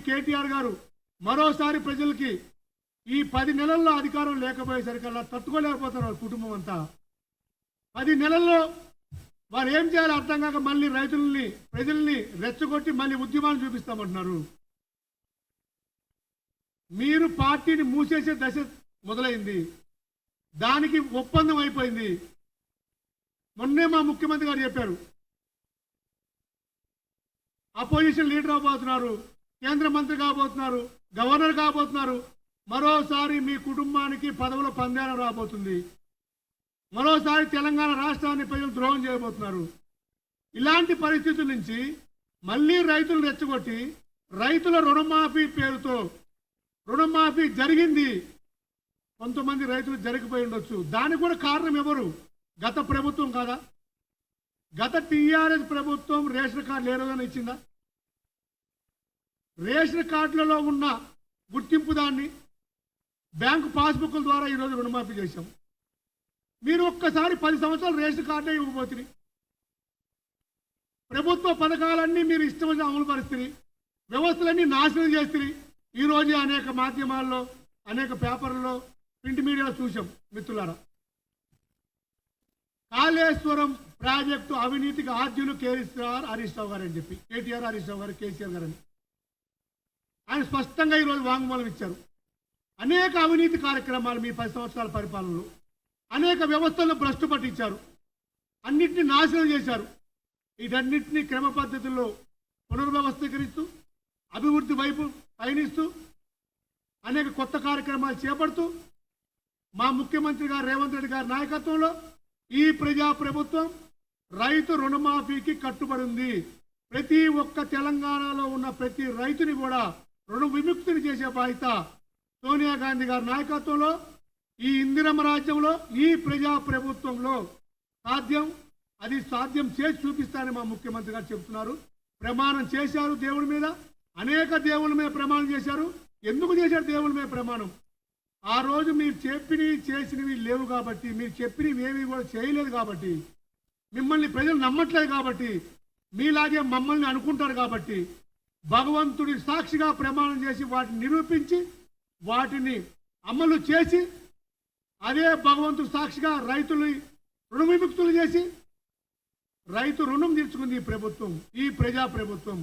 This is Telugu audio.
కేటీఆర్ గారు మరోసారి ప్రజలకి ఈ పది నెలల్లో అధికారం లేకపోయేసరికల్లా తట్టుకోలేకపోతున్నారు కుటుంబం అంతా. పది నెలల్లో వారు ఏం చేయాలో అర్థం కాక మళ్ళీ రైతుల్ని ప్రజల్ని రెచ్చగొట్టి మళ్ళీ ఉద్యమాలు చూపిస్తామంటున్నారు. మీరు పార్టీని మూసేసే దశ మొదలైంది. దానికి ఒప్పందం అయిపోయింది. మొన్నే మా ముఖ్యమంత్రి గారు చెప్పారు. అపోజిషన్ లీడర్ అవబోతున్నారు. కేంద్ర మంత్రి కాబోతున్నారు గవర్నర్ కాబోతున్నారు. మరోసారి మీ కుటుంబానికి పదవుల పందేలం రాబోతుంది. మరోసారి తెలంగాణ రాష్ట్రాన్ని ప్రజలు ద్రోహం చేయబోతున్నారు. ఇలాంటి పరిస్థితుల నుంచి మళ్ళీ రైతులు రెచ్చగొట్టి రైతుల రుణమాఫీ పేరుతో రుణమాఫీ జరిగింది. కొంతమంది రైతులు జరిగిపోయి ఉండొచ్చు. దానికి కూడా కారణం ఎవరు? గత ప్రభుత్వం కాదా? గత టీఆర్ఎస్ ప్రభుత్వం రేషన్ కార్డు లేదని ఇచ్చిందా? రేషన్ కార్డులలో ఉన్న గుర్తింపు దాన్ని బ్యాంకు పాస్బుక్ల ద్వారా ఈరోజు రుణమాఫీ చేశాం. మీరు ఒక్కసారి పది సంవత్సరాలు రేషన్ కార్డే ఇవ్వబోతుంది ప్రభుత్వ పథకాలన్నీ మీరు ఇష్టమైన అమలు పరిస్థితి వ్యవస్థలన్నీ నాశనం చేస్తుంది ఈ అనేక మాధ్యమాల్లో అనేక పేపర్లలో ప్రింట్ మీడియాలో చూసాం మిత్రులారా. కాళేశ్వరం ప్రాజెక్టు అవినీతికి ఆద్యులు కేసీఆర్ హరీష్ రావు గారు అని చెప్పి కేటీఆర్ హరీష్ రావు గారు కేసీఆర్ గారు అని. ఆయన స్పష్టంగా ఈరోజు వాంగ్మూలం ఇచ్చారు. అనేక అవినీతి కార్యక్రమాలు మీ పది సంవత్సరాల పరిపాలనలో అనేక వ్యవస్థలను భ్రష్టు పట్టించారు. అన్నింటినీ నాశనం చేశారు. వీటన్నింటినీ క్రమ పద్ధతుల్లో పునర్వ్యవస్థీకరిస్తూ అభివృద్ధి వైపు పయనిస్తూ అనేక కొత్త కార్యక్రమాలు చేపడుతూ మా ముఖ్యమంత్రి గారు రేవంత్ రెడ్డి గారి నాయకత్వంలో ఈ ప్రజా ప్రభుత్వం రైతు రుణమాఫీకి కట్టుబడి ఉంది. ప్రతి ఒక్క తెలంగాణలో ఉన్న ప్రతి రైతుని కూడా రుణ విముక్తిని చేసే బాధ్యత సోనియా గాంధీ గారి నాయకత్వంలో ఈ ఇందిరమ్మ రాజ్యంలో ఈ ప్రజా ప్రభుత్వంలో సాధ్యం. అది సాధ్యం చేసి చూపిస్తారని మా ముఖ్యమంత్రి గారు చెబుతున్నారు ప్రమాణం చేశారు దేవుడి మీద. అనేక దేవుళ్ళ మీద ప్రమాణం చేశారు. ఎందుకు చేశారు దేవుళ్ళ మీద ప్రమాణం? ఆ రోజు మీరు చెప్పినవి చేసినవి లేవు కాబట్టి మీరు చెప్పినవి ఏవి కూడా చేయలేదు కాబట్టి మిమ్మల్ని ప్రజలు నమ్మట్లేదు కాబట్టి మీలాగే మమ్మల్ని అనుకుంటారు కాబట్టి భగవంతుడి సాక్షిగా ప్రమాణం చేసి వాటిని నిరూపించి వాటిని అమలు చేసి అదే భగవంతుడి సాక్షిగా రైతులు రుణ విముక్తులు చేసి రైతు రుణం తీర్చుకుంది ఈ ప్రభుత్వం ఈ ప్రజా ప్రభుత్వం